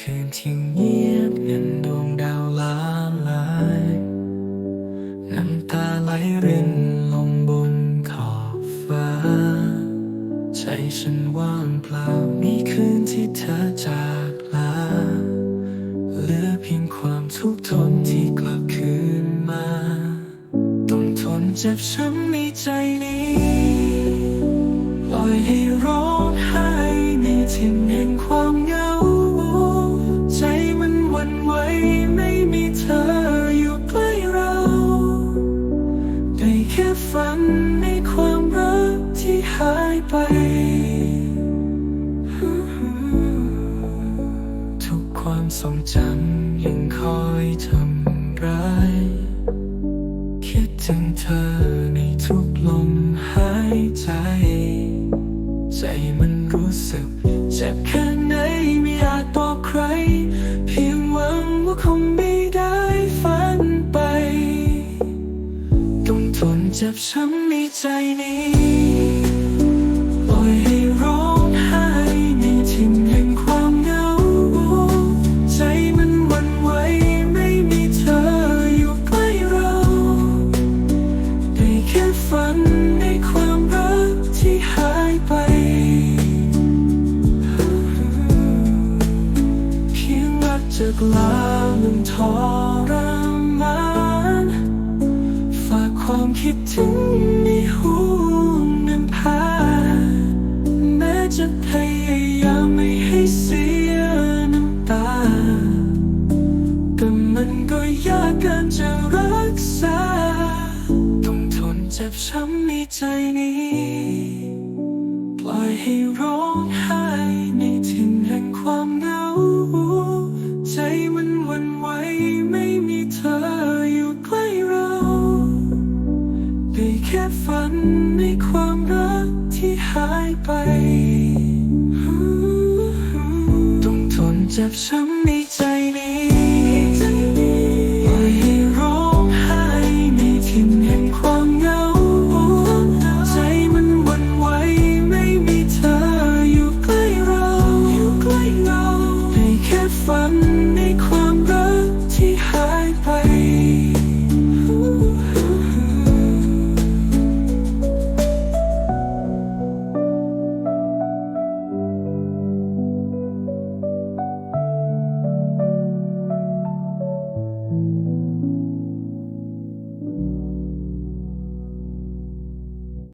คืนที่เงียบนั้นดวงดาวล้าลาย น้ำตาไหลรินลงบนขอบฟ้า ใจฉันว่างเปล่ามีคืนที่เธอจากลา เหลือเพียงความทุกข์ทนที่กลับคืนมา ต้องทนเจ็บช้ำในใจนี้ ไป ทุกความทรงจำยังคอยทำร้าย คิดถึงเธอในทุกลมหายใจ ใจมันรู้สึกเจ็บแค่ไหนไม่อาจบอกใคร เพียงหวังว่าคงไม่ได้ฝันไป ต้องทนเจ็บช้ำในใจนี้ กจากลามันทรมานฝากความคิดถึงในห่วงนำพาแม้จะพยายามไม่ให้เสียน้ำตา แต่มันก็ยากเกินจะรักษา ต้องทนเจ็บช้ำในใจนี้ ปล่อยให้ร้ แค่ฝันในความรักที่หายไป ต้องทนเจ็บช้ำในใจนี้ปล่อยให้ร้องไห้ทิ่นแห่งความเหงา ใจมันวันไหวไม่มีเธออยู่ใกล้เราแค่ฝัน